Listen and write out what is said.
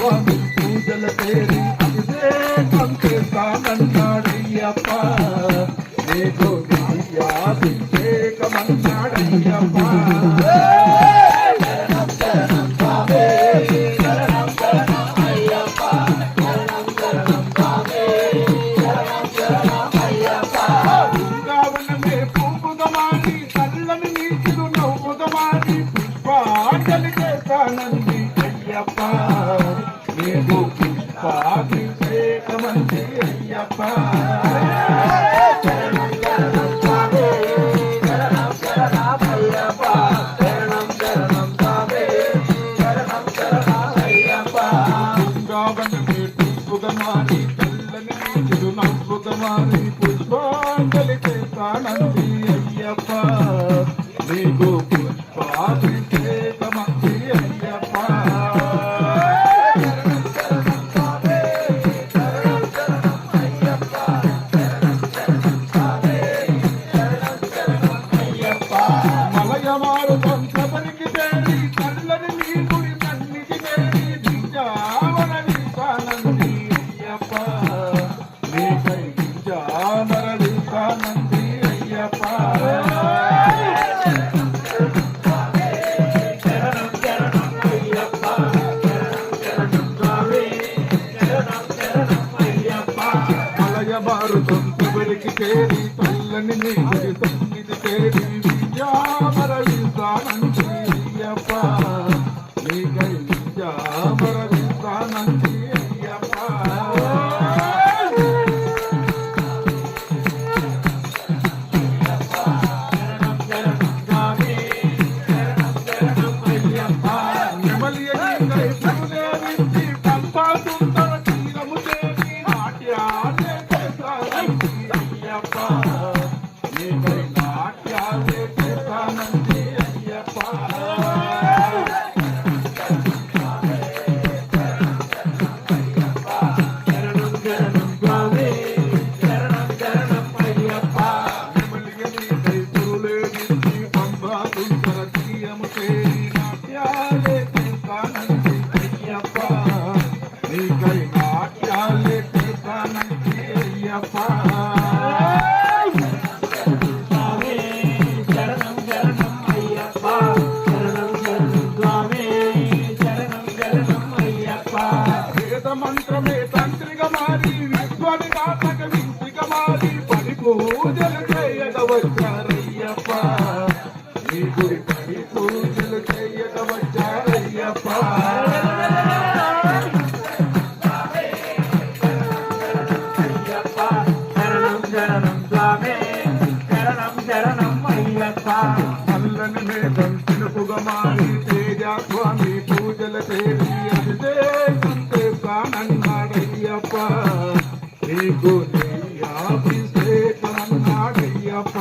స్వామి పూజల తేరి అభిషేకం చేస్తానన్నాడయ్యప్ప. నీకు అభిషేకమన్నాడయ్యప్ప. Japa. కళ్ళని నీ అయ్యప్ప మంత్రమే తంత్రిగా మారి విశ్వని కాతక వింతిగా మారి పని పూజలు చేయగవచ్చారయ్యప్ప నీ గుడి పడి పూజలు చేయగవచ్చారయ్యప్ప అల్లని మేఘం చినుకుగా మారి తేజ స్వామి పూజల తేరి అభిషేకం చేస్తానన్నాడయ్యప్ప నీకు నీ అభిషేకం అన్నాడయ్యప్ప